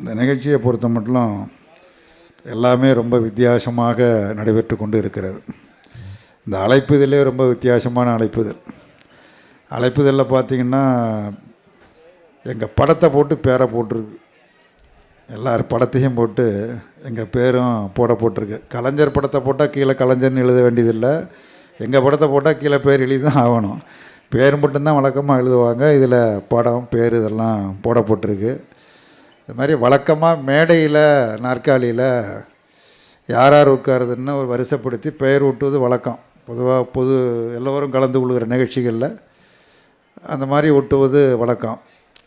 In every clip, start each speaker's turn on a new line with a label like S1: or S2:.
S1: இந்த நிகழ்ச்சியை பொறுத்த மட்டும் எல்லாமே ரொம்ப வித்தியாசமாக நடைபெற்று கொண்டு இருக்கிறது. இந்த அழைப்புதலே ரொம்ப வித்தியாசமான அழைப்புதல். அழைப்புதலில் பார்த்தீங்கன்னா எங்கள் படத்தை போட்டு பேரை போட்டிருக்கு. எல்லார் படத்தையும் போட்டு எங்கள் பேரும் போட போட்டிருக்கு. கலைஞர் படத்தை போட்டால் கீழே கலைஞர்னு எழுத வேண்டியதில்லை. எங்கள் படத்தை போட்டால் கீழே பேர் எழுதி தான் ஆகணும். பேர் மட்டும்தான் வழக்கமாக எழுதுவாங்க. இதில் படம் பேர் இதெல்லாம் போட போட்டிருக்கு இது மாதிரி வழக்கமாக மேடையில் நாற்காலியில் யார் யார் உட்காருதுன்னு ஒரு வரிசைப்படுத்தி பெயர் ஊட்டுவது வழக்கம். பொதுவாக பொது எல்லோரும் கலந்து கொள்கிற நிகழ்ச்சிகளில் அந்த மாதிரி ஒட்டுவது வழக்கம்.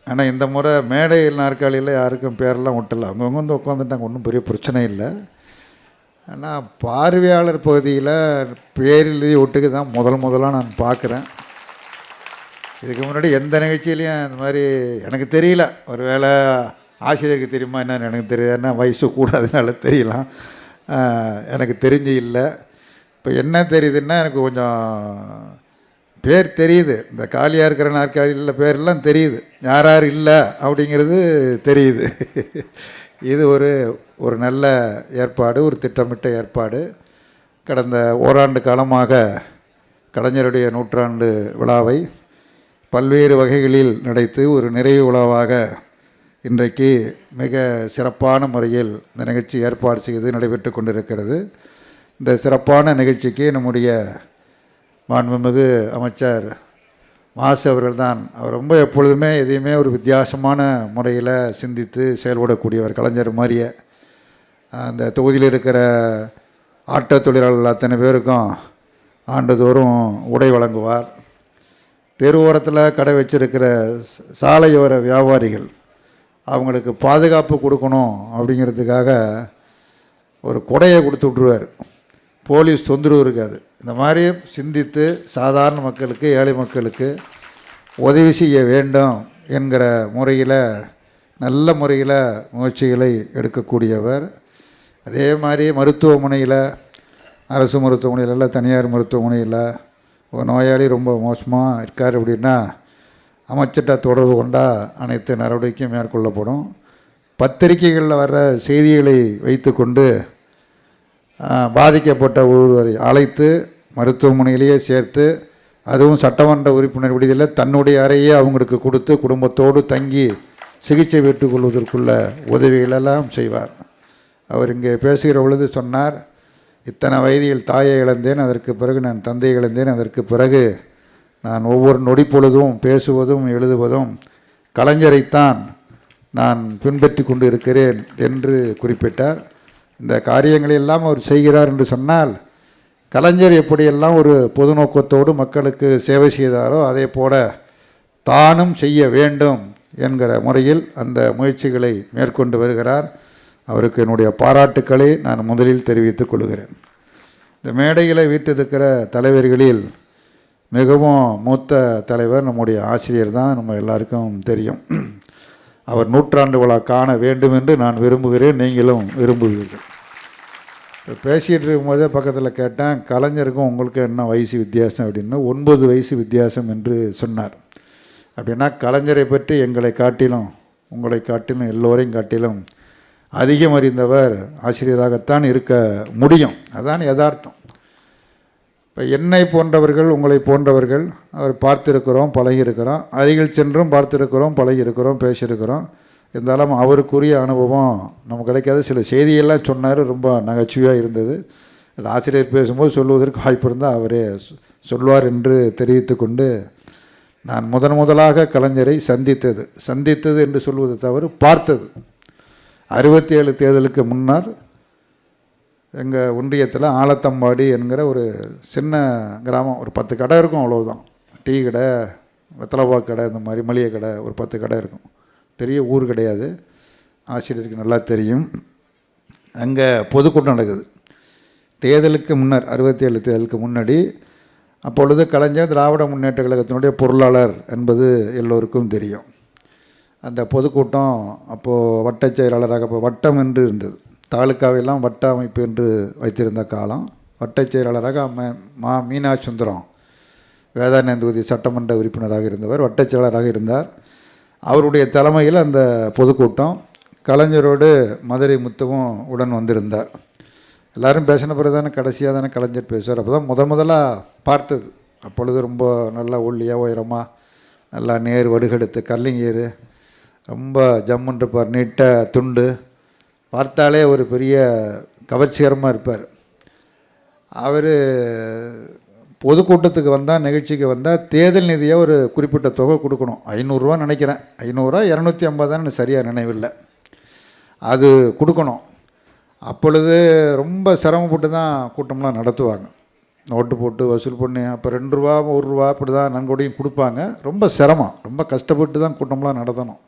S1: ஆனால் இந்த முறை மேடையில் நாற்காலியில் யாருக்கும் பேரெல்லாம் ஒட்டலை அவங்கவுங்க வந்து உட்காந்துட்டாங்க ஒன்றும் பெரிய பிரச்சனை இல்லை. ஆனால் பார்வையாளர் பகுதியில் பேர் எழுதி ஒட்டுக்கு தான் முதல் முதலாக நான் பார்க்குறேன் இதுக்கு முன்னாடி எந்த நிகழ்ச்சியிலையும் இந்த மாதிரி எனக்கு தெரியல. ஒரு வேளை ஆசிரியருக்கு தெரியுமா என்னன்னு எனக்கு தெரியாது. என்ன வயசு கூடாதுனால தெரியலாம். எனக்கு தெரிஞ்சு இல்லை. இப்போ என்ன தெரியுதுன்னா எனக்கு கொஞ்சம் பேர் தெரியுது. இந்த காலியாக இருக்கிற நாற்காலியில் பேர்லாம் தெரியுது. யார் யார் இல்லை அப்படிங்கிறது தெரியுது. இது ஒரு ஒரு நல்ல ஏற்பாடு ஒரு திட்டமிட்ட ஏற்பாடு. கடந்த ஓராண்டு காலமாக கலைஞருடைய நூற்றாண்டு விழாவை பல்வேறு வகைகளில் நடத்தி ஒரு நிறைவு விழாவாக இன்றைக்கு மிக சிறப்பான முறையில் இந்த நிகழ்ச்சி ஏற்பாடு செய்து நடைபெற்று கொண்டிருக்கிறது. இந்த சிறப்பான நிகழ்ச்சிக்கு நம்முடைய மாண்புமிகு அமைச்சர் மாசு அவர்கள் தான் அவர் ரொம்ப எப்பொழுதுமே எதையுமே ஒரு வித்தியாசமான முறையில் சிந்தித்து செயல்படக்கூடியவர் கலைஞர் மாதிரியே அந்த தொகுதியில் இருக்கிற ஆட்டோ தொழிலாளர்கள் அத்தனை பேருக்கும் ஆண்டுதோறும் உடை வழங்குவார். தெருவோரத்தில் கடை வச்சிருக்கிற சாலையோர வியாபாரிகள் அவங்களுக்கு பாதுகாப்பு கொடுக்கணும் அப்படிங்கிறதுக்காக ஒரு கொடையை கொடுத்து விட்ருவார் போலீஸ் தொந்தரவு இருக்காது. இந்த மாதிரி சிந்தித்து சாதாரண மக்களுக்கு ஏழை மக்களுக்கு உதவி செய்ய வேண்டும் என்கிற முறையில் நல்ல முறையில் முயற்சிகளை எடுக்கக்கூடியவர். அதே மாதிரி மருத்துவமனையில் அரசு மருத்துவமனையில் இல்லை தனியார் மருத்துவமனையில் ஒரு நோயாளி ரொம்ப மோசமாக இருக்கார் அப்படின்னா அமைச்சர்கிட்ட தொடர்பு கொண்டால் அனைத்து நடவடிக்கையும் மேற்கொள்ளப்படும். பத்திரிகைகளில் வர்ற செய்திகளை வைத்துக்கொண்டு பாதிக்கப்பட்ட ஒருவரை அழைத்து மருத்துவமனையிலேயே சேர்த்து அதுவும் சட்டமன்ற உறுப்பினர் விடுதியில் தன்னுடைய அறையே அவங்களுக்கு கொடுத்து குடும்பத்தோடு தங்கி சிகிச்சை பெற்றுக்கொள்வதற்குள்ள உதவிகளெல்லாம் செய்வார். அவர் இங்கே பேசுகிற பொழுது சொன்னார் இத்தனை வயதில் தாயை இழந்தேன் அதற்கு பிறகு நான் தந்தையை இழந்தேன் அதற்கு பிறகு நான் ஒவ்வொரு நொடி பொழுதும் பேசுவதும் எழுதுவதும் கலைஞரைத்தான் நான் பின்பற்றி கொண்டு இருக்கிறேன் என்று குறிப்பிட்டார். இந்த காரியங்களை எல்லாம் அவர் செய்கிறார் என்று சொன்னால் கலைஞர் எப்படியெல்லாம் ஒரு பொது நோக்கத்தோடு மக்களுக்கு சேவை செய்தாரோ அதே போல தானும் செய்ய வேண்டும் என்கிற முறையில் அந்த முயற்சிகளை மேற்கொண்டு வருகிறார். அவருக்கு என்னுடைய பாராட்டுக்களை நான் முதலில் தெரிவித்துக் கொள்கிறேன். இந்த மேடையில் வீட்டிருக்கிற தலைவர்களில் மிகவும் மூத்த தலைவர் நம்முடைய ஆசிரியர் தான் நம்ம எல்லாருக்கும் தெரியும். அவர் நூற்றாண்டு விழா காண வேண்டும் என்று நான் விரும்புகிறேன் நீங்களும் விரும்புவீர்கள். இப்போ பேசிகிட்டு இருக்கும்போதே பக்கத்தில் கேட்டேன் கலைஞருக்கும் உங்களுக்கு என்ன வயசு வித்தியாசம்? அப்படின்னு. ஒன்பது வயசு வித்தியாசம் என்று சொன்னார். அப்படின்னா கலைஞரை பற்றி எங்களை காட்டிலும் உங்களை காட்டிலும் எல்லோரையும் காட்டிலும் அதிகம் அறிந்தவர் ஆசிரியராகத்தான் இருக்க முடியும். அதான் யதார்த்தம். இப்போ என்னை போன்றவர்கள் உங்களை போன்றவர்கள் அவர் பார்த்திருக்கிறோம் பழகியிருக்கிறோம். அருகில் சென்றும் பார்த்திருக்கிறோம் பழகியிருக்கிறோம் பேசியிருக்கிறோம். இருந்தாலும் அவருக்குரிய அனுபவம் நமக்கு கிடைக்காத. சில செய்தியெல்லாம் சொன்னார் ரொம்ப நகைச்சுவையாக இருந்தது. அது ஆசிரியர் பேசும்போது சொல்லுவதற்கு வாய்ப்பு இருந்தால் அவரே சொல்வார் என்று தெரிவித்து கொண்டு நான் முதன் முதலாக கலைஞரை சந்தித்தது. சந்தித்தது என்று சொல்வது தவறு பார்த்தது. அறுபத்தி ஏழு தேர்தலுக்கு முன்னர் எங்கள் ஒன்றியத்தில் ஆலத்தம்பாடி என்கிற ஒரு சின்ன கிராமம். ஒரு பத்து கடை இருக்கும் அவ்வளோதான் டீ கடை வெத்தலைப்பா கடை இந்த மாதிரி மளிகை கடை ஒரு பத்து கடை இருக்கும். பெரிய ஊர் கிடையாது. ஆசிரியருக்கு நல்லா தெரியும். அங்கே பொதுக்கூட்டம் நடக்குது. தேர்தலுக்கு முன்னர் அறுபத்தி ஏழு தேர்தலுக்கு முன்னாடி அப்பொழுது கலைஞர் திராவிட முன்னேற்ற கழகத்தினுடைய பொருளாளர் என்பது எல்லோருக்கும் தெரியும். அந்த பொதுக்கூட்டம் அப்போது வட்டச் செயலாளராக அப்போ வட்டம் என்று இருந்தது. தாலுக்காவெல்லாம் வட்ட அமைப்பு என்று வைத்திருந்த காலம் வட்டச் செயலாளராக ம- மா மீனாட்சி சுந்தரம் வேதாரண்யம் சட்டமன்ற உறுப்பினராக இருந்தவர் வட்டச் செயலாளராக இருந்தார். அவருடைய தலைமையில் அந்த பொதுக்கூட்டம் கலைஞரோடு மதுரை முத்தவும் உடன் வந்திருந்தார். எல்லாரும் பேசின பிறகு தானே கடைசியாக தானே கலைஞர் பேசுவார். அப்போ தான் முதல் முதலாக பார்த்தது. அப்பொழுது ரொம்ப நல்லா ஒல்லியாக உயரமாக நல்லா நேர் வடுகெடுத்து கல்லிங்கீர் ரொம்ப ஜம்முன்னு இருப்பார் நீட்ட துண்டு. பார்த்தாலே ஒரு பெரிய கவர்ச்சிகரமாக இருப்பார். அவர் பொதுக்கூட்டத்துக்கு வந்தால் நிகழ்ச்சிக்கு வந்தால் தேர்தல் நிதியை ஒரு குறிப்பிட்ட தொகை கொடுக்கணும். ஐநூறுரூவா நினைக்கிறேன். ஐநூறுரூவா இரநூத்தி ஐம்பதான்னு சரியாக நினைவில்லை. அது கொடுக்கணும். அப்பொழுது ரொம்ப சிரமப்பட்டு தான் கூட்டம்லாம் நடத்துவாங்க. நோட்டு போட்டு வசூல் பண்ணி அப்போ ரெண்டு ரூபா ஒரு ரூபா இப்படி தான் நன்கொடையும் கொடுப்பாங்க. ரொம்ப சிரமம். ரொம்ப கஷ்டப்பட்டு தான் கூட்டம்லாம் நடத்தணும்.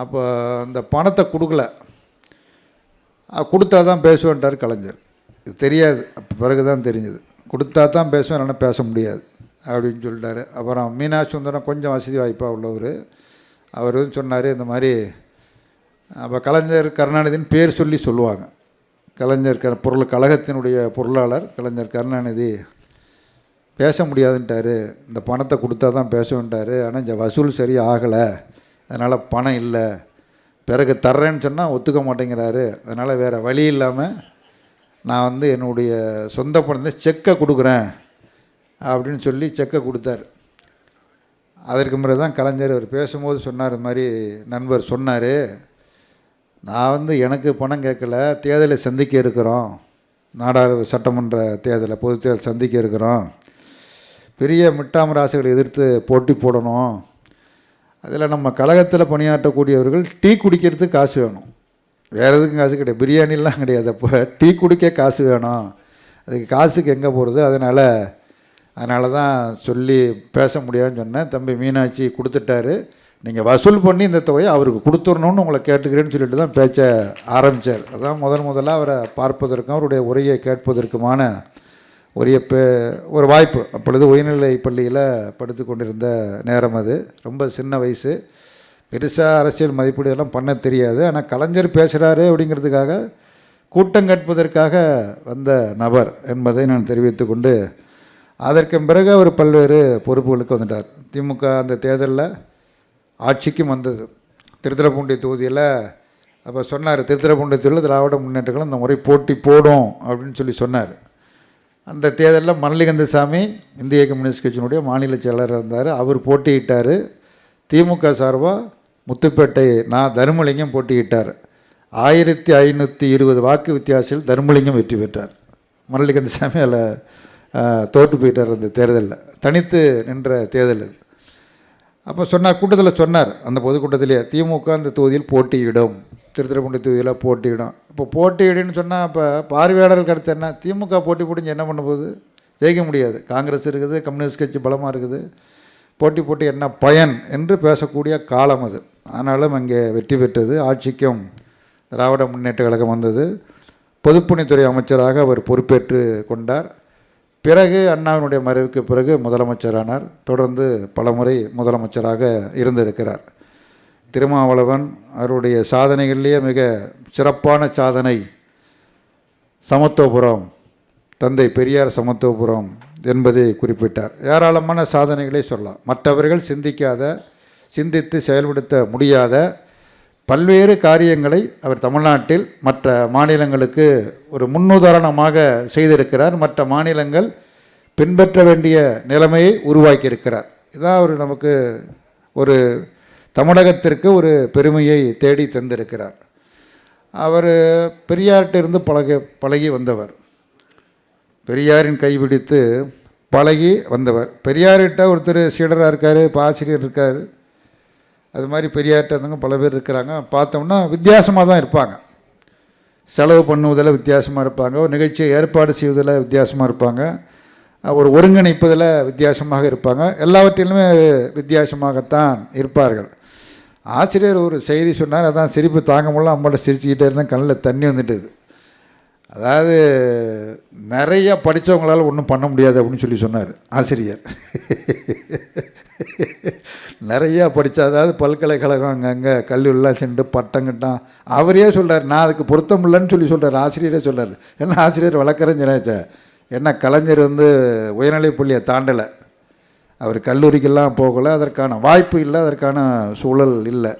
S1: அப்போ அந்த பணத்தை கொடுக்கல. கொடுத்தா தான் பேசுவேன்ட்டார் கலைஞர். இது தெரியாது. அப்போ பிறகு தான் தெரிஞ்சது. கொடுத்தா தான் பேசுவேன் இல்லைன்னா பேச முடியாது அப்படின்னு சொல்லிட்டாரு. அப்புறம் மீனாட்சி சுந்தரம் கொஞ்சம் வசதி வாய்ப்பாக உள்ளவர். அவர் வந்து சொன்னார் இந்த மாதிரி அப்போ கலைஞர் கருணாநிதின்னு பேர் சொல்லி சொல்லுவாங்க. கலைஞர் க பொருள் கழகத்தினுடைய பொருளாளர் கலைஞர் கருணாநிதி பேச முடியாதுன்ட்டார். இந்த பணத்தை கொடுத்தா தான் பேசுவேன்ட்டார் ஆனால் இந்த வசூல் சரியாக ஆகலை அதனால் பணம் இல்லை. பிறகு தர்றேன்னு சொன்னால் ஒத்துக்க மாட்டேங்கிறாரு. அதனால் வேறு வழி இல்லாமல் நான் வந்து என்னுடைய சொந்த பணத்தை செக்கை கொடுக்குறேன் அப்படின்னு சொல்லி செக்கை கொடுத்தார். அதற்கு முறை தான் கலைஞர் அவர் பேசும்போது சொன்னார் இது மாதிரி நண்பர் சொன்னார். நான் வந்து எனக்கு பணம் கேட்கல தேர்தலை சந்திக்க இருக்கிறோம். நாடாளு சட்டமன்ற தேர்தலை பொது தேர்தல் சந்திக்க இருக்கிறோம். பெரிய மிட்டாமராசிகளை எதிர்த்து போட்டி போடணும். அதில் நம்ம கழகத்தில் பணியாற்றக்கூடியவர்கள் டீ குடிக்கிறதுக்கு காசு வேணும். வேறு எதுக்கும் காசு கிடையாது. பிரியாணிலாம் கிடையாது. அப்போ டீ குடிக்க காசு வேணும். அதுக்கு காசுக்கு எங்கே போகிறது? அதனால் அதனால தான் சொல்லி பேச முடியாதுன்னு சொன்னேன். தம்பி மீனாட்சி கொடுத்துட்டாரு. நீங்கள் வசூல் பண்ணி இந்த தொகையை அவருக்கு கொடுத்துடணும்னு உங்களை கேட்டுக்கிறேன்னு சொல்லிட்டு தான் பேச்ச ஆரம்பித்தார் அதான் முதன் முதல்ல அவரை பார்ப்பதற்கும் அவருடைய உரையை கேட்பதற்குமான ஒரு பே ஒரு வாய்ப்பு. அப்பொழுது உயர்நிலை பள்ளியில் படுத்து கொண்டிருந்த நேரம் அது. ரொம்ப சின்ன வயசு. பெருசாக அரசியல் மதிப்பீடு இதெல்லாம் பண்ண தெரியாது. ஆனால் கலைஞர் பேசுகிறாரு அப்படிங்கிறதுக்காக கூட்டம் கற்பதற்காக வந்த நபர் என்பதை நான் தெரிவித்து கொண்டு அதற்கு பிறகு அவர் பல்வேறு பொறுப்புகளுக்கு வந்துட்டார். திமுக அந்த தேர்தலில் ஆட்சிக்கும் வந்தது. திருத்துறைப்பூண்டி தொகுதியில் அப்போ சொன்னார் திருத்துறைப்பூண்டி தொகுதியில் திராவிட முன்னேற்றங்களும் இந்த முறை போட்டி போடும் அப்படின்னு சொல்லி சொன்னார். அந்த தேர்தலில் மணலிகந்தசாமி இந்திய கம்யூனிஸ்ட் கட்சியினுடைய மாநில செயலராக இருந்தார். அவர் போட்டியிட்டார். திமுக சார்பாக முத்துப்பேட்டை நான் தர்மலிங்கம் போட்டியிட்டார். ஆயிரத்தி ஐநூற்றி இருபது வாக்கு வித்தியாசத்தில் தர்மலிங்கம் வெற்றி பெற்றார். மல்லிகந்தசாமி அதில் தோற்று போயிட்டார் அந்த தேர்தலில். தனித்து நின்ற தேர்தல் அது. அப்போ சொன்னார் கூட்டத்தில் சொன்னார் அந்த பொதுக்கூட்டத்திலே திமுக அந்த தொகுதியில் போட்டியிடும். திருத்துறைப்பூண்டி தொகுதியில் போட்டியிடும். இப்போ போட்டியிடுன்னு சொன்னால் இப்போ பார்வையாளர்கள் அடுத்து என்ன? திமுக போட்டி போட்டு என்ன பண்ண போகுது? ஜெயிக்க முடியாது. காங்கிரஸ் இருக்குது கம்யூனிஸ்ட் கட்சி பலமாக இருக்குது. போட்டி போட்டு என்ன பயன் என்று பேசக்கூடிய காலம் அது. ஆனாலும் அங்கே வெற்றி பெற்றது ஆட்சிக்கும் திராவிட முன்னேற்ற கழகம் வந்தது. பொதுப்பணித்துறை அமைச்சராக அவர் பொறுப்பேற்று கொண்டார். பிறகு அண்ணாவினுடைய மறைவுக்கு பிறகு முதலமைச்சரானார். தொடர்ந்து பலமுறை முதலமைச்சராக இருந்திருக்கிறார். திருமாவளவன் அவருடைய சாதனைகள்லேயே மிக சிறப்பான சாதனை சமத்துவபுரம் தந்தை பெரியார் சமத்துவபுரம் என்பதை குறிப்பிட்டார். ஏராளமான சாதனைகளை சொல்லலாம். மற்றவர்கள் சிந்திக்காத சிந்தித்து செயல்படுத்த முடியாத பல்வேறு காரியங்களை அவர் தமிழ்நாட்டில் மற்ற மாநிலங்களுக்கு ஒரு முன்னுதாரணமாக செய்திருக்கிறார். மற்ற மாநிலங்கள் பின்பற்ற வேண்டிய நிலைமையை உருவாக்கியிருக்கிறார். இதான் அவர் நமக்கு ஒரு தமிழகத்திற்கு ஒரு பெருமையை தேடி தந்திருக்கிறார். அவர் பெரியார்கிட்ட பழக பழகி வந்தவர். பெரியாரின் கைபிடித்து பழகி வந்தவர். பெரியார்கிட்ட ஒருத்தர் சீடராக இருக்கார் இப்போ ஆசிரியர் இருக்கார். அது மாதிரி பெரியார்கிட்ட இருந்தவங்க பல பேர் இருக்கிறாங்க. பார்த்தோம்னா வித்தியாசமாக தான் இருப்பாங்க. செலவு பண்ணுவதில் வித்தியாசமாக இருப்பாங்க. ஒரு நிகழ்ச்சியை ஏற்பாடு செய்வதில் வித்தியாசமாக இருப்பாங்க. ஒரு ஒருங்கிணைப்பதில் வித்தியாசமாக இருப்பாங்க. எல்லாவற்றிலுமே வித்தியாசமாகத்தான் இருப்பார்கள். ஆசிரியர் ஒரு செய்தி சொன்னார் அதான் சிரிப்பு தாங்க முடியல அம்மாட்ட சிரிச்சுக்கிட்டே இருந்தேன் கண்ணில் தண்ணி வந்துட்டுது. அதாவது நிறைய படித்தவங்களால் ஒன்றும் பண்ண முடியாது அப்படின்னு சொல்லி சொன்னார் ஆசிரியர். நிறையா படித்தா அதாவது பல்கலைக்கழகம் அங்கங்கே கல்லூரிலாம் சென்று பட்டம் கிட்டான் அவரே சொல்கிறார் நான் அதுக்கு பொருத்தம் இல்லைன்னு சொல்லி சொல்கிறார் ஆசிரியரே சொல்கிறார் என்ன ஆசிரியர் வழக்கறிஞராச்சா என்ன கலைஞர் வந்து உயர்நிலைப் பள்ளியை தாண்டலை. அவர் கல்லூரிக்கெல்லாம் போகலை அதற்கான வாய்ப்பு இல்லை அதற்கான சூழல் இல்லை.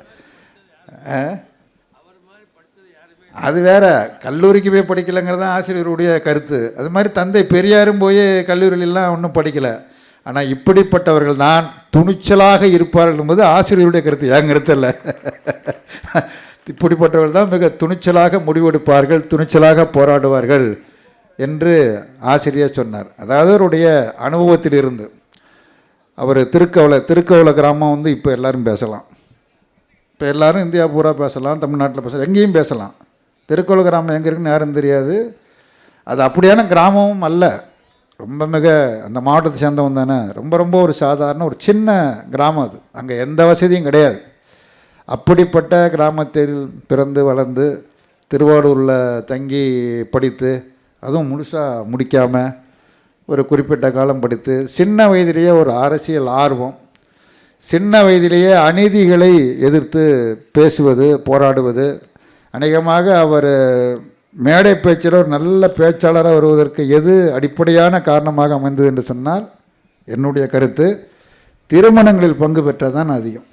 S1: அது வேற கல்லூரிக்கு போய் படிக்கலைங்கிறது தான் ஆசிரியருடைய கருத்து. அது மாதிரி தந்தை பெரியாரும் போய் கல்லூரியிலலாம் ஒன்றும் படிக்கலை. ஆனால் இப்படிப்பட்டவர்கள் தான் துணிச்சலாக இருப்பார்கள் என்பது ஆசிரியருடைய கருத்து. என் கருத்து இல்லை? இப்படிப்பட்டவர்கள் தான் மிக துணிச்சலாக முடிவெடுப்பார்கள் துணிச்சலாக போராடுவார்கள் என்று ஆசிரியர் சொன்னார். அதாவது அவருடைய அனுபவத்தில் இருந்து அவர் திருக்கவலை திருக்கவலை கிராமம் வந்து இப்போ எல்லோரும் பேசலாம். இப்போ எல்லாரும் இந்தியா பூரா பேசலாம் தமிழ்நாட்டில் பேசலாம் எங்கேயும் பேசலாம். திருக்கோள கிராமம் எங்கே இருக்குன்னு யாரும் தெரியாது. அது அப்படியான கிராமமும் அல்ல. ரொம்ப மிக அந்த மாவட்டத்தை சேர்ந்தவன் தானே. ரொம்ப ரொம்ப ஒரு சாதாரண ஒரு சின்ன கிராமம் அது. அங்கே எந்த வசதியும் கிடையாது. அப்படிப்பட்ட கிராமத்தில் பிறந்து வளர்ந்து திருவாரூரில் தங்கி படித்து அதுவும் முழுசாக முடிக்காமல் ஒரு குறிப்பிட்ட காலம் படித்து சின்ன வயதிலேயே ஒரு அரசியல் ஆர்வம் சின்ன வயதிலேயே அநீதிகளை எதிர்த்து பேசுவது போராடுவது. அநேகமாக அவர் மேடை பேச்சில் ஒரு நல்ல பேச்சாளராக வருவதற்கு எது அடிப்படையான காரணமாக அமைந்தது என்று சொன்னால் என்னுடைய கருத்து திருமணங்களில் பங்கு பெற்றதான் அதிகம்.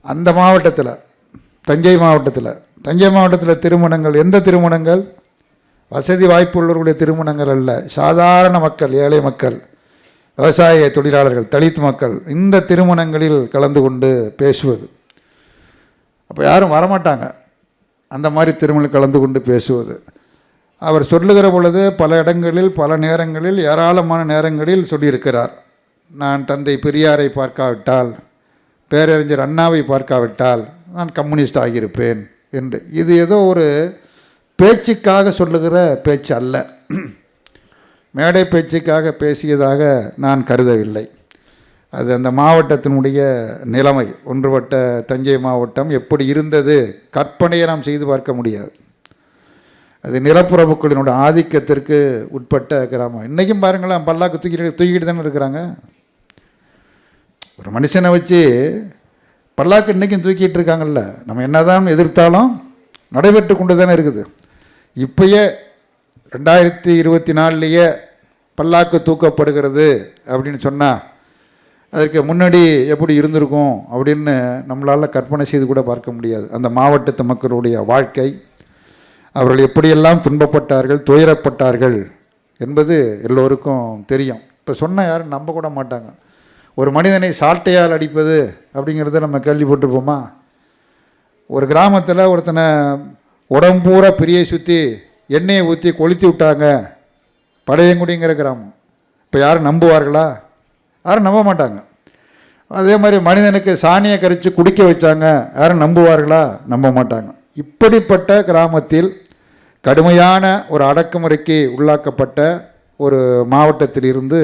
S1: அந்த மாவட்டத்தில் தஞ்சை மாவட்டத்தில் தஞ்சை மாவட்டத்தில் திருமணங்கள் எந்த திருமணங்கள்? வசதி வாய்ப்புள்ளவர்களுடைய திருமணங்கள் அல்ல. சாதாரண மக்கள் ஏழை மக்கள் விவசாய தொழிலாளர்கள் தலித் மக்கள் இந்த திருமணங்களில் கலந்து கொண்டு பேசுவது. அப்போ யாரும் வரமாட்டாங்க. அந்த மாதிரி திருமணம் கலந்து கொண்டு பேசுவது. அவர் சொல்லுகிற பொழுது பல இடங்களில் பல நேரங்களில் ஏராளமான நேரங்களில் சொல்லியிருக்கிறார். நான் தந்தை பெரியாரை பார்க்காவிட்டால் பேரறிஞர் அண்ணாவை பார்க்காவிட்டால் நான் கம்யூனிஸ்ட் ஆகியிருப்பேன் என்று. இது ஏதோ ஒரு பேச்சுக்காக சொல்லுகிற பேச்சு அல்ல. மேடை பேச்சுக்காக பேசியதாக நான் கருதவில்லை. அது அந்த மாவட்டத்தினுடைய நிலைமை. ஒன்றுபட்ட தஞ்சை மாவட்டம் எப்படி இருந்தது கற்பனையை நாம் செய்து பார்க்க முடியாது. அது நிலப்புறவுக்களினுடைய ஆதிக்கத்திற்கு உட்பட்ட கிராமம். இன்றைக்கும் பாருங்களேன் பல்லாக்கு தூக்கிட்டு தூக்கிட்டு தானே இருக்கிறாங்க. ஒரு மனுஷனை வச்சு பல்லாக்கு இன்றைக்கும் தூக்கிட்டு இருக்காங்கல்ல. நம்ம என்னதான் எதிர்த்தாலும் நடைபெற்று கொண்டு தானே இருக்குது. இப்பயே ரெண்டாயிரத்தி இருபத்தி நாலுலேயே பல்லாக்கு தூக்கப்படுகிறது அப்படின்னு சொன்னால் அதற்கு முன்னாடி எப்படி இருந்திருக்கும் அப்படின்னு நம்மளால் கற்பனை செய்து கூட பார்க்க முடியாது. அந்த மாவட்டத்து மக்களுடைய வாழ்க்கை அவர்கள் எப்படியெல்லாம் துன்பப்பட்டார்கள் துயரப்பட்டார்கள் என்பது எல்லோருக்கும் தெரியும். இப்போ சொன்னால் யாரும் நம்ப கூட மாட்டாங்க. ஒரு மனிதனை சாட்டையால் அடிப்பது அப்படிங்கிறத நம்ம கேள்விப்பட்டிருப்போமா? ஒரு கிராமத்தில் ஒருத்தனை உடம்பூரா பிரியை சுற்றி எண்ணெயை ஊற்றி கொளுத்தி விட்டாங்க. பழையங்குடிங்கிற கிராமம். இப்போ யாரும் நம்புவார்களா? யாரும் நம்ப மாட்டாங்க. அதே மாதிரி மனிதனுக்கு சாணியை கரைச்சி குடிக்க வச்சாங்க. யாரும் நம்புவார்களா? நம்ப மாட்டாங்க. இப்படிப்பட்ட கிராமத்தில் கடுமையான ஒரு அடக்குமுறைக்கு உள்ளாக்கப்பட்ட ஒரு மாவட்டத்தில் இருந்து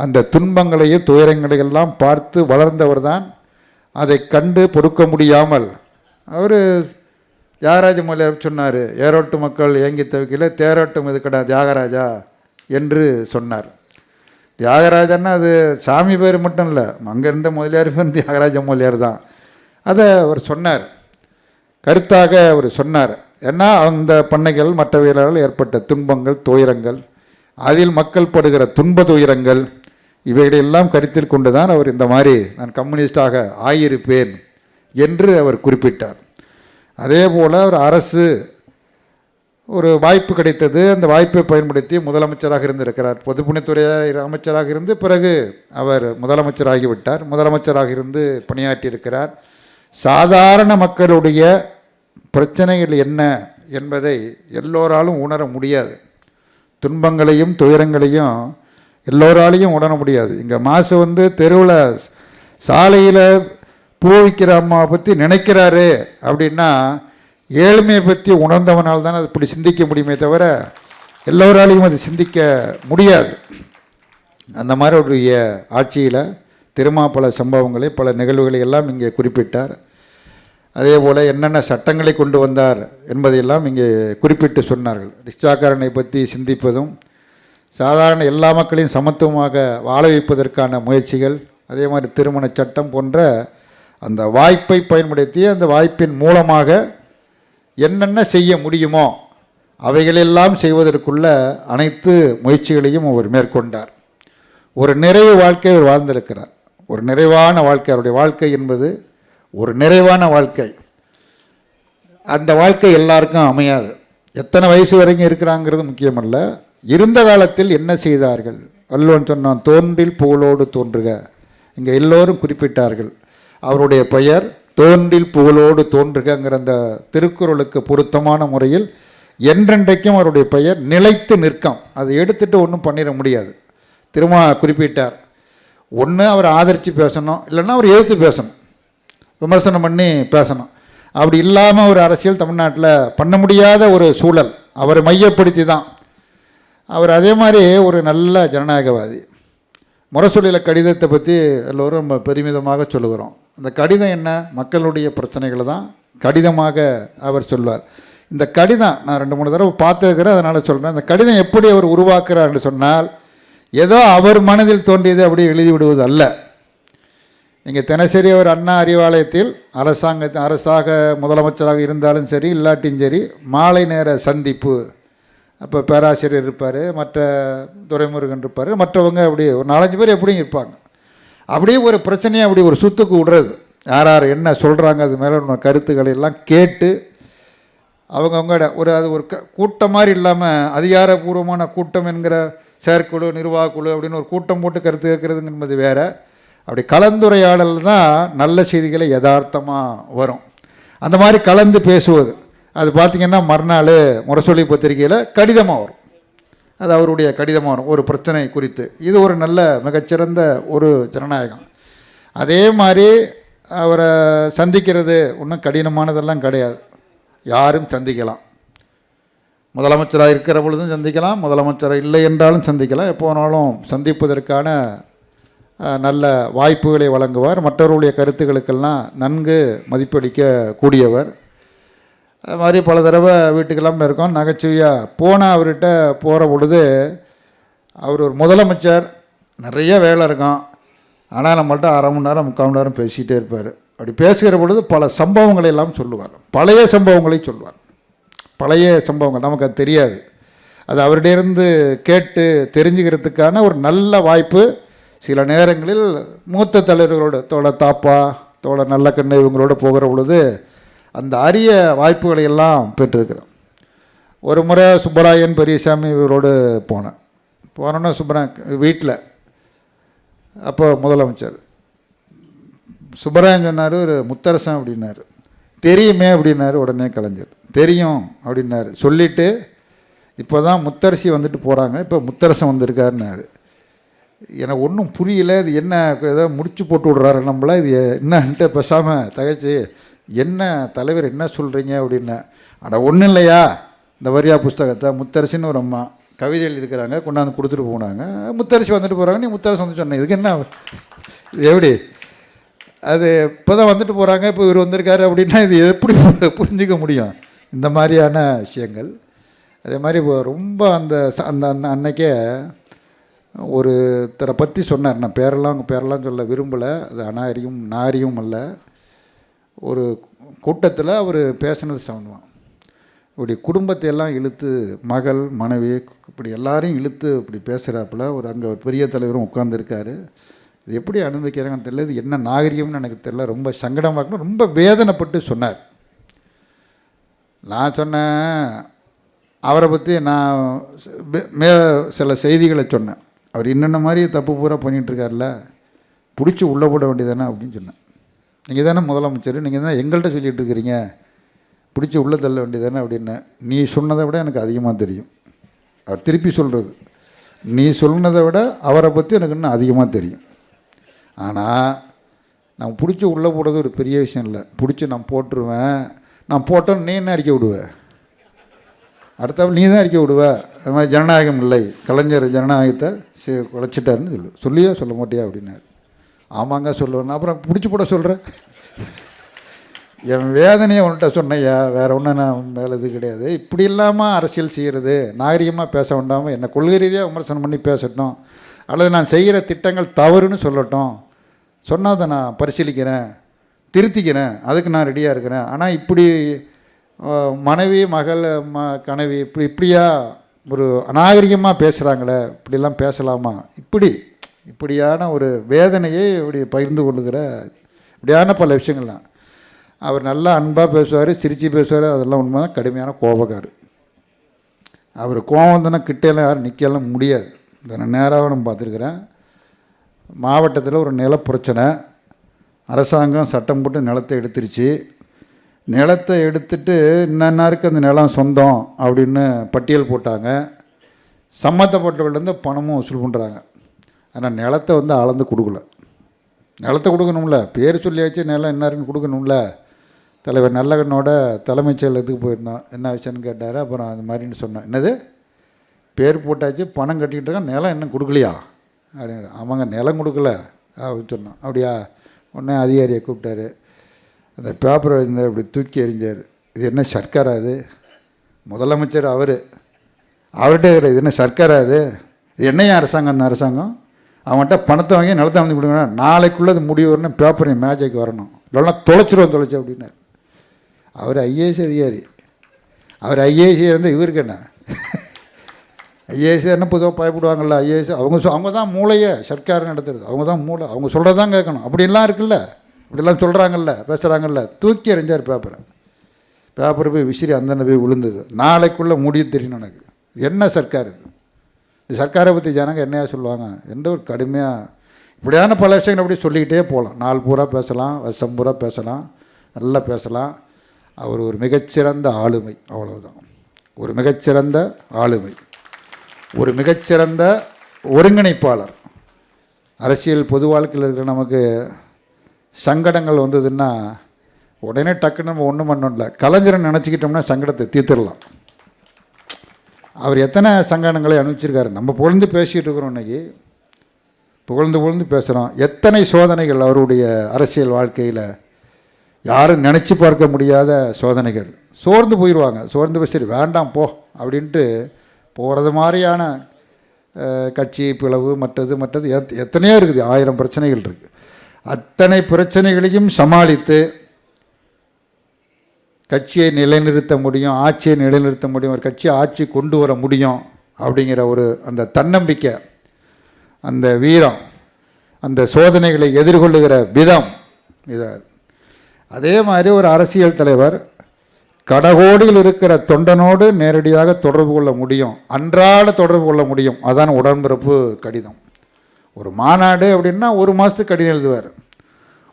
S1: அந்த துன்பங்களையும் துயரங்களையெல்லாம் பார்த்து வளர்ந்தவர் தான் அதை கண்டு பொறுக்க முடியாமல் அவர் தியாகராஜ மொழியார் சொன்னார் ஏரோட்டு மக்கள் ஏங்கி தவிக்கல தேரோட்டம் இது தியாகராஜா என்று சொன்னார். தியாகராஜன்னா அது சாமி பேர் மட்டும் இல்லை அங்கே இருந்த முதலியார் பேர் தியாகராஜ முதலியார் தான். அதை அவர் சொன்னார். கருத்தாக அவர் சொன்னார். ஏன்னா அந்த பண்ணைகள் மற்ற வீரர்கள் ஏற்பட்ட துன்பங்கள் துயரங்கள் அதில் மக்கள் படுகிற துன்ப துயரங்கள் இவைகளெல்லாம் கருத்தில் கொண்டு தான் அவர் இந்த மாதிரி நான் கம்யூனிஸ்டாக ஆகியிருப்பேன் என்று அவர் குறிப்பிட்டார். அதே போல் ஒரு அரசு ஒரு வாய்ப்பு கிடைத்தது. அந்த வாய்ப்பை பயன்படுத்தி முதலமைச்சராக இருந்திருக்கிறார். பொதுப்பணித்துறை அமைச்சராக இருந்து பிறகு அவர் முதலமைச்சராகிவிட்டார் முதலமைச்சராக இருந்து பணியாற்றியிருக்கிறார். சாதாரண மக்களுடைய பிரச்சனைகள் என்ன என்பதை எல்லோராலும் உணர முடியாது. துன்பங்களையும் துயரங்களையும் எல்லோராலையும் உணர முடியாது. இங்கே மாசு வந்து தெருவில் சாலையில் பூ அம்மாவை பற்றி நினைக்கிறாரு அப்படின்னா ஏழ்மையை பற்றி உணர்ந்தவனால் தான் அது இப்படி சிந்திக்க முடியுமே தவிர எல்லோராலையும் அது சிந்திக்க முடியாது. அந்த மாதிரி அவருடைய ஆட்சியில் திருமா பல சம்பவங்களை பல நிகழ்வுகளை எல்லாம் இங்கே குறிப்பிட்டார். அதே போல் என்னென்ன சட்டங்களை கொண்டு வந்தார் என்பதையெல்லாம் இங்கே குறிப்பிட்டு சொன்னார்கள். ரிக்ஷாக்காரனை பற்றி சிந்திப்பதும் சாதாரண எல்லா மக்களையும் சமத்துவமாக வாழ வைப்பதற்கான முயற்சிகள் அதே மாதிரி திருமண சட்டம் போன்ற அந்த வாய்ப்பை பயன்படுத்தி அந்த வாய்ப்பின் மூலமாக என்னென்ன செய்ய முடியுமோ அவைகளெல்லாம் செய்வதற்குள்ள அனைத்து முயற்சிகளையும் அவர் மேற்கொண்டார். ஒரு நிறைவு வாழ்க்கை அவர் வாழ்ந்திருக்கிறார். ஒரு நிறைவான வாழ்க்கை அவருடைய வாழ்க்கை என்பது ஒரு நிறைவான வாழ்க்கை. அந்த வாழ்க்கை எல்லாருக்கும் அமையாது. எத்தனை வயசு வரைக்கும் இருக்கிறாங்கிறது முக்கியமல்ல. இருந்த காலத்தில் என்ன செய்தார்கள்? வல்லுவன் சொன்னான் தோன்றில் புகழோடு தோன்றுக. இங்கே எல்லோரும் குறிப்பிட்டார்கள். அவருடைய பெயர் தோன்றில் புகழோடு தோன்றுகங்கிற அந்த திருக்குறளுக்கு பொருத்தமான முறையில் என்றென்றைக்கும் அவருடைய பெயர் நிலைத்து நிற்கும். அதை எடுத்துட்டு ஒன்றும் பண்ணிட முடியாது. திரும்ப குறிப்பிட்டார். ஒன்று அவர் ஆதரித்து பேசணும் இல்லைன்னா அவர் எழுத்து பேசணும். விமர்சனம் பண்ணி பேசணும். அப்படி இல்லாமல் ஒரு அரசியல் தமிழ்நாட்டில் பண்ண முடியாத ஒரு சூழல். அவரை மையப்படுத்தி தான் அவர் அதே மாதிரி ஒரு நல்ல ஜனநாயகவாதி. முரசொலியில் கடிதத்தை பற்றி எல்லோரும் நம்ம பெருமிதமாக சொல்லுகிறோம். அந்த கடிதம் என்ன? மக்களுடைய பிரச்சனைகளை தான் கடிதமாக அவர் சொல்வார். இந்த கடிதம் நான் ரெண்டு மூணு தடவை பார்த்துருக்கிறேன் அதனால் சொல்கிறேன் இந்த கடிதம் எப்படி அவர் உருவாக்குறார்னு சொன்னால் ஏதோ அவர் மனதில் தோன்றியதை அப்படியே எழுதி விடுவது அல்ல. நீங்கள் தினசரி அவர் அண்ணா அறிவாலயத்தில் அரசாங்க அரசாக முதலமைச்சராக இருந்தாலும் சரி இல்லாட்டியும் சரி மாலை நேர சந்திப்பு. அப்போ பேராசிரியர் இருப்பார் மற்ற துரைமுருகன் இருப்பார் மற்றவங்க அப்படி ஒரு நாலஞ்சு பேர் எப்படியும் இருப்பாங்க. அப்படியே ஒரு பிரச்சனையை அப்படி ஒரு சுத்துக்கு விடுறது. யார் யார் என்ன சொல்கிறாங்க அது மேலே உள்ள கருத்துக்களை எல்லாம் கேட்டு அவங்கவுங்களோட ஒரு அது ஒரு க- கூட்டம் மாதிரி இல்லாமல் அதிகாரப்பூர்வமான கூட்டம் என்கிற செயற்குழு நிர்வாகக்குழு அப்படின்னு ஒரு கூட்டம் போட்டு கருத்து கேட்குறதுங்கிறது வேறு. அப்படி கலந்துரையாடல் தான் நல்ல செய்திகளை யதார்த்தமாக வரும். அந்த மாதிரி கலந்து பேசுவது. அது பார்த்திங்கன்னா மறுநாள் முரசொலி பத்திரிகையில் கடிதமாக வரும். அது அவருடைய கடிதமாக வரும் ஒரு பிரச்சனை குறித்து. இது ஒரு நல்ல மிகச்சிறந்த ஒரு ஜனநாயகம். அதே மாதிரி அவரை சந்திக்கிறது ஒன்றும் கடினமானதெல்லாம் கிடையாது. யாரும் சந்திக்கலாம். முதலமைச்சராக இருக்கிற பொழுதும் சந்திக்கலாம் முதலமைச்சர் இல்லை என்றாலும் சந்திக்கலாம். எப்போ வேணாலும் சந்திப்பதற்கான நல்ல வாய்ப்புகளை வழங்குவார். மற்றவர்களுடைய கருத்துக்களுக்கெல்லாம் நன்கு மதிப்பளிக்க கூடியவர் அது மாதிரி பல தடவை வீட்டுக்கெல்லாம் இருக்கோம். நகைச்சுவையாக போனால் அவர்கிட்ட போகிற பொழுது அவர் ஒரு முதலமைச்சர் நிறைய வேலை இருக்கும். ஆனால் நம்மள்ட்ட அரை மணி நேரம் முக்கால் மணி நேரம் பேசிகிட்டே இருப்பார். அப்படி பேசுகிற பொழுது பல சம்பவங்களை எல்லாம் சொல்லுவார். பழைய சம்பவங்களை சொல்லுவார். பழைய சம்பவங்கள் நமக்கு அது தெரியாது. அது அவரிடையிருந்து கேட்டு தெரிஞ்சுக்கிறதுக்கான ஒரு நல்ல வாய்ப்பு. சில நேரங்களில் மூத்த தலைவர்களோட தோழ தாப்பா தோழ நல்ல கண்ணு இவங்களோட போகிற பொழுது அந்த அரிய வாய்ப்புகளை எல்லாம் பெற்றிருக்கிறோம். ஒரு முறை சுப்பராயன் பெரியசாமி இவரோடு போனேன். போனோன்னா சுப்பரா வீட்டில். அப்போ முதலமைச்சர். சுப்பராயன் சொன்னார் ஒரு முத்தரசன் அப்படின்னாரு. தெரியுமே அப்படின்னாரு உடனே கலைஞர். தெரியும் அப்படின்னாரு. சொல்லிவிட்டு இப்போ தான் முத்தரசி வந்துட்டு போகிறாங்க இப்போ முத்தரசன் வந்திருக்காருனாரு எனக்கு ஒன்றும் புரியல இது என்ன ஏதோ முடிச்சு போட்டு விட்றாரு நம்மள இது என்னன்ட்டு பேசாமல் தகச்சு என்ன தலைவர் என்ன சொல்கிறீங்க அப்படின்னா. அட ஒன்றும் இல்லையா? இந்த வரியா புஸ்தகத்தை முத்தரசின்னு ஒரு அம்மா கவிதை எழுதியிருக்கிறாங்க கொண்டாந்து கொடுத்துட்டு போனாங்க. முத்தரசி வந்துட்டு போகிறாங்க நீ முத்தரசி வந்து சொன்னேன் இதுக்கு என்ன இது எப்படி? அது இப்போ தான் வந்துட்டு போகிறாங்க இப்போ இவர் வந்திருக்காரு அப்படின்னா இது எப்படி புரிஞ்சிக்க முடியும்? இந்த மாதிரியான விஷயங்கள். அதே மாதிரி இப்போ ரொம்ப அந்த அந்த அந்த அன்னைக்கே ஒருத்தரை பற்றி சொன்னார். நான் பேரெல்லாம் அவங்க பேரெல்லாம் சொல்ல விரும்பலை. அது அனாரியும் நாரியும் அல்ல. ஒரு கூட்டத்தில் அவர் பேசினது சம்பந்தம் இப்படி குடும்பத்தை எல்லாம் இழுத்து மகள் மனைவி இப்படி எல்லாரையும் இழுத்து இப்படி பேசுகிறாப்புல ஒரு அங்கே ஒரு பெரிய தலைவரும் உட்காந்துருக்காரு இது எப்படி அனுபவிக்கிறாங்கன்னு தெரியல. இது என்ன நாகரிகம்னு எனக்கு தெரியல. ரொம்ப சங்கடமாக இருக்கணும் ரொம்ப வேதனைப்பட்டு சொன்னார். நான் சொன்னேன் அவரை பற்றி நான் மே- சில செய்திகளை சொன்னேன். அவர் என்னென்ன மாதிரி தப்பு பூரா பண்ணிகிட்டு இருக்கார்ல பிடிச்சி உள்ளே போட வேண்டியதானே அப்படின்னு சொன்னேன். நீங்கள் தானே முதலமைச்சர் நீங்கள் தான் எங்கள்கிட்ட சொல்லிகிட்டு இருக்கிறீங்க பிடிச்சி உள்ளே தள்ள வேண்டியதானே அப்படின்னு. நீ சொன்னதை விட எனக்கு அதிகமாக தெரியும். அவர் திருப்பி சொல்கிறது நீ சொன்னதை விட அவரை பற்றி எனக்கு இன்னும் அதிகமாக தெரியும். ஆனால் நான் பிடிச்சி உள்ளே போடுறது ஒரு பெரிய விஷயம் இல்லை. பிடிச்சி நான் போட்டுருவேன். நான் போட்டோன்னு நீ என்ன அறிக்கை விடுவ? அடுத்தவள் நீ தான் அறிக்கை விடுவ? அது மாதிரி ஜனநாயகம் இல்லை. கலைஞர் ஜனநாயகத்தை சே குலைச்சிட்டாருன்னு சொல்லு. சொல்லியோ சொல்ல மாட்டியா அப்படின்னாரு. ஆமாங்க சொல்லுவேன். அப்புறம் பிடிச்சி போட சொல்கிறேன் என் வேதனையை உன்கிட்ட சொன்னையா வேறு ஒன்றும் நான் மேலே இது கிடையாது. இப்படி இல்லாமல் அரசியல் செய்கிறது நாகரிகமாக பேச வேண்டாமல் என்னை கொள்கை ரீதியாக விமர்சனம் பண்ணி பேசட்டும். அல்லது நான் செய்கிற திட்டங்கள் தவறுன்னு சொல்லட்டும். சொன்னால் அதை நான் பரிசீலிக்கிறேன் திருத்திக்கிறேன். அதுக்கு நான் ரெடியாக இருக்கிறேன். ஆனால் இப்படி மனைவி மகள் ம கனவி இப்படி இப்படியா ஒரு அநாகரிகமாக பேசுகிறாங்களே இப்படிலாம் பேசலாமா? இப்படி. இப்படியான ஒரு வேதனையை இப்படி பகிர்ந்து கொள்ளுகிற இப்படியான பல விஷயங்கள்லாம். அவர் நல்லா அன்பாக பேசுவார் சிரித்து பேசுவார் அதெல்லாம் உண்மை தான் கடுமையான கோபக்கார் அவர் கோபம் தானே கிட்டேலாம் யாரும் நிற்கலாம் முடியாது. இதை நான் நேராக நான் பார்த்துருக்குறேன். மாவட்டத்தில் ஒரு நில பிரச்சனை அரசாங்கம் சட்டம் போட்டு நிலத்தை எடுத்துருச்சு. நிலத்தை எடுத்துட்டு இன்னன்னாருக்கு அந்த நிலம் சொந்தம் அப்படின்னு பட்டியல் போட்டாங்க. சம்மந்தப்பட்டவர்கள்லேருந்து பணமும் வசூல் பண்ணுறாங்க ஆனால் நிலத்தை வந்து அளந்து கொடுக்கல. நிலத்தை கொடுக்கணும்ல. பேர் சொல்லியாச்சு நிலம் என்னாருன்னு கொடுக்கணும்ல. தலைவர் நல்லகண்ணோட தலைமைச் செயலத்துக்கு போயிருந்தோம் என்ன விஷயம்னு கேட்டார். அப்புறம் அது மாதிரின்னு சொன்னேன். என்னது? பேர் போட்டாச்சு பணம் கட்டிக்கிட்டு இருக்கான் நிலம் இன்னும் கொடுக்கலையா? அப்படின்னு ஆமாங்க நிலம் கொடுக்கல. அப்படின்னு சொன்னான். அப்படியா? உடனே அதிகாரியை கூப்பிட்டாரு. அந்த பேப்பர் எழுந்தார் இப்படி தூக்கி எறிஞ்சார். இது என்ன சர்க்காரா அது முதலமைச்சர் அவர். அவர்கிட்ட இது என்ன சர்க்காரா இது? இது என்னையா அரசாங்கம் அந்த அரசாங்கம்? அவன்கிட்ட பணத்தை வாங்கி நிலத்தை அமைந்து கொடுங்க நாளைக்குள்ளே அது முடிவு வரணும் பேப்பர் மேஜைக்கு வரணும். இல்லைன்னா தொலைச்சிருவோம் தொலைச்சி அப்படின்னார் அவர் ஐஏஎஸ் அதிகாரி. அவர் ஐஏஎஸ் இருந்தால் இவருக்கு என்ன? ஐஏஎஸ் என்ன பொதுவாக பயப்படுவாங்கள்ல ஐஏஎஸ் அவங்க அவங்க தான் மூளையே சர்க்கார் நடத்துறது. அவங்க தான் மூளை. அவங்க சொல்கிறது தான் கேட்கணும். அப்படிலாம் இருக்குல்ல. இப்படிலாம் சொல்கிறாங்கல்ல பேசுகிறாங்கல்ல தூக்கி எறிஞ்சார் பேப்பரை பேப்பர் போய் விசிறி அந்தன போய் விழுந்தது. நாளைக்குள்ளே முடிவு தெரியும் எனக்கு. என்ன சர்க்கார் இது? இந்த சர்க்காரை பற்றி ஜனங்க என்னையா சொல்லுவாங்க? எந்த ஒரு கடுமையாக இப்படியான பல விஷயங்கள் அப்படி சொல்லிக்கிட்டே போகலாம். நாள் பூரா பேசலாம் வருஷம் பூரா பேசலாம் நல்லா பேசலாம். அவர் ஒரு மிகச்சிறந்த ஆளுமை அவ்வளவுதான். ஒரு மிகச்சிறந்த ஆளுமை. ஒரு மிகச்சிறந்த ஒருங்கிணைப்பாளர். அரசியல் பொது வாழ்க்கையில் இருக்கிற நமக்கு சங்கடங்கள் வந்ததுன்னா உடனே டக்குன்னு நம்ம ஒன்றும் பண்ணோம்ல கலைஞரை நினச்சிக்கிட்டோம்னா சங்கடத்தை தீர்த்துடலாம். அவர் எத்தனை சங்கடங்களை அனுப்பிச்சிருக்காரு நம்ம புகழ்ந்து பேசிகிட்டு இருக்கிறோம் இன்றைக்கி புகழ்ந்து புகழ்ந்து பேசுகிறோம் எத்தனை சோதனைகள் அவருடைய அரசியல் வாழ்க்கையில்? யாரும் நினச்சி பார்க்க முடியாத சோதனைகள். சோர்ந்து போயிடுவாங்க சோர்ந்து போய் சரி வேண்டாம் போ அப்படின்ட்டு போகிறது மாதிரியான கட்சி பிளவு மற்றது மற்றது எத் எத்தனையோ இருக்குது. ஆயிரம் பிரச்சனைகள் இருக்குது அத்தனை பிரச்சனைகளையும் சமாளித்து கட்சியை நிலைநிறுத்த முடியும் ஆட்சியை நிலைநிறுத்த முடியும் ஒரு கட்சியை ஆட்சி கொண்டு வர முடியும் அப்படிங்கிற ஒரு அந்த தன்னம்பிக்கை அந்த வீரம் அந்த சோதனைகளை எதிர்கொள்ளுகிற விதம் இதை. அதே மாதிரி ஒரு அரசியல் தலைவர் கடகோடியில் இருக்கிற தொண்டனோடு நேரடியாக தொடர்பு கொள்ள முடியும் அன்றாட தொடர்பு கொள்ள முடியும். அதான் உடன்பிறப்பு கடிதம். ஒரு மாநாடு அப்படின்னா ஒரு மாதத்துக்கு கடிதம் எழுதுவார்.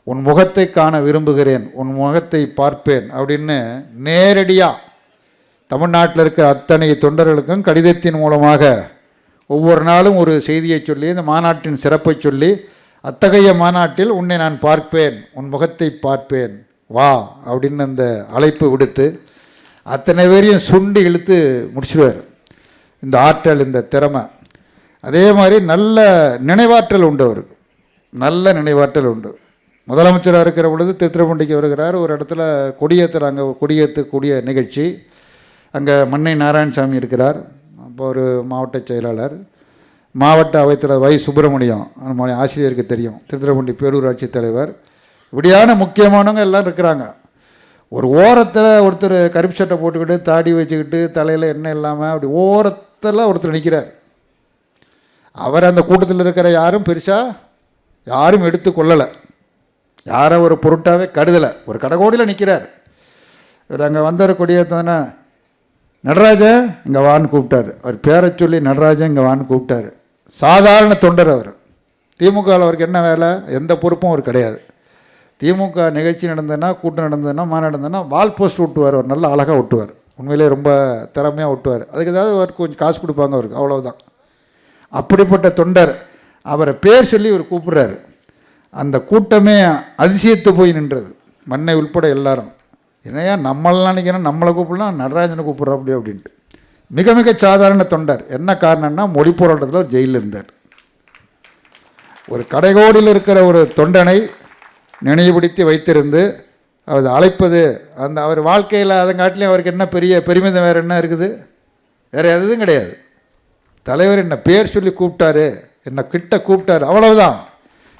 S1: உன் முகத்தை காண விரும்புகிறேன் உன் முகத்தை பார்ப்பேன் அப்படின்னு நேரடியாக தமிழ்நாட்டில் இருக்கிற அத்தனை தொண்டர்களுக்கும் கடிதத்தின் மூலமாக ஒவ்வொரு நாளும் ஒரு செய்தியை சொல்லி இந்த மாநாட்டின் சிறப்பை சொல்லி அத்தகைய மாநாட்டில் உன்னை நான் பார்ப்பேன் உன் முகத்தை பார்ப்பேன் வா அப்படின்னு அந்த அழைப்பு விடுத்து அத்தனை பேரையும் சுண்டு இழுத்து முடிச்சிடுவார் இந்த ஆற்றல் இந்த திறமை. அதே மாதிரி நல்ல நினைவாற்றல் உண்டு அவருக்கு. நல்ல நினைவாற்றல் உண்டு. முதலமைச்சராக இருக்கிற பொழுது திருத்திரப்பண்டிக்கு வருகிறார். ஒரு இடத்துல கொடியேற்றுறாங்க கொடியேற்றக்கூடிய நிகழ்ச்சி. அங்கே மன்னை நாராயணசாமி இருக்கிறார். அப்போ ஒரு மாவட்ட செயலாளர். மாவட்ட அவைத்தலைவர் வை சுப்பிரமணியம். நம்ம ஆசிரியருக்கு தெரியும். திருத்திரப்பண்டி பேரூராட்சி தலைவர். இப்படியான முக்கியமானவங்க எல்லாம் இருக்கிறாங்க. ஒரு ஓரத்தில் ஒருத்தர் கருப்பு சட்டை போட்டுக்கிட்டு தாடி வச்சுக்கிட்டு தலையில் எண்ணெய் இல்லாமல் அப்படி ஓரத்தில் ஒருத்தர் நிற்கிறார் அவர் அந்த கூட்டத்தில் இருக்கிற யாரும் பெருசாக யாரும் எடுத்து கொள்ளலை. யாரை ஒரு பொருட்டாகவே கருதலை ஒரு கடைகோடியில் நிற்கிறார் இவர் அங்கே வந்தார் கொடியேற்றோன்னா நடராஜன் இங்கே வான்னு கூப்பிட்டாரு. அவர் பேரை சொல்லி நடராஜன் இங்கே வான்னு கூப்பிட்டாரு. சாதாரண தொண்டர் அவர். திமுகவில் அவருக்கு என்ன வேலை? எந்த பொறுப்பும் அவர் கிடையாது. திமுக நிகழ்ச்சி நடந்ததுன்னா கூட்டம் நடந்ததுன்னா மா நடந்ததுன்னா வால் போஸ்ட் ஒட்டுவார். அவர் நல்லா அழகாக ஒட்டுவார். உண்மையிலே ரொம்ப திறமையாக ஒட்டுவார். அதுக்கு ஏதாவது அவருக்கு கொஞ்சம் காசு கொடுப்பாங்க அவருக்கு. அவ்வளோதான் அப்படிப்பட்ட தொண்டர். அவரை பேர் சொல்லி இவர் கூப்பிட்றாரு. அந்த கூட்டமே அதிசயத்து போய் நின்றது. மண்ணை உள்பட எல்லாரும். என்னையா நம்மளாம் நினைக்கிறோம் நம்மளை கூப்பிடலாம் நடராஜனை கூப்பிட்றாப்படி அப்படி அப்படின்ட்டு. மிக மிக சாதாரண தொண்டர். என்ன காரணம்னா மொழி போராட்டத்தில் ஒரு ஜெயிலில் இருந்தார். ஒரு கடைகோடியில் இருக்கிற ஒரு தொண்டனை நினைவுபடுத்தி வைத்திருந்து அவர் அழைப்பது அந்த அவர் வாழ்க்கையில் அதங்காட்டிலையும் அவருக்கு என்ன பெரிய பெருமிதம் வேறு என்ன இருக்குது? வேறு எதுவும் கிடையாது. தலைவர் என்ன பேர் சொல்லி கூப்பிட்டாரு என்ன கிட்ட கூப்பிட்டாரு அவ்வளவுதான்.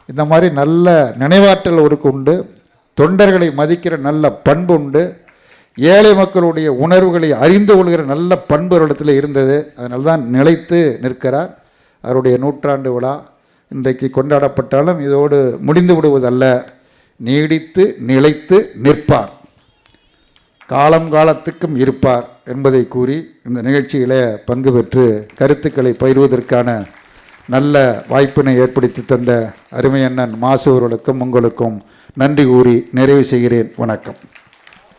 S1: இந்த மாதிரி நல்ல நினைவாற்றல் அவருக்கு உண்டு. தொண்டர்களை மதிக்கிற நல்ல பண்பு உண்டு. ஏழை மக்களுடைய உணர்வுகளை அறிந்து கொள்கிற நல்ல பண்பு இடத்துல இருந்தது. அதனால தான் நிலைத்து நிற்கிறார். அவருடைய நூற்றாண்டு விழா இன்றைக்கு கொண்டாடப்பட்டாலும் இதோடு முடிந்து விடுவதல்ல. நீடித்து நிலைத்து நிற்பார். காலம் காலத்துக்கும் இருப்பார் என்பதை கூறி இந்த நிகழ்ச்சியிலே பங்கு பெற்று கருத்துக்களை பயிர்வதற்கான நல்ல வாய்ப்பினை ஏற்படுத்தி தந்த அருமையண்ணன் மாசுவர்களுக்கும் உங்களுக்கும் நன்றி கூறி நிறைவு செய்கிறேன். வணக்கம்.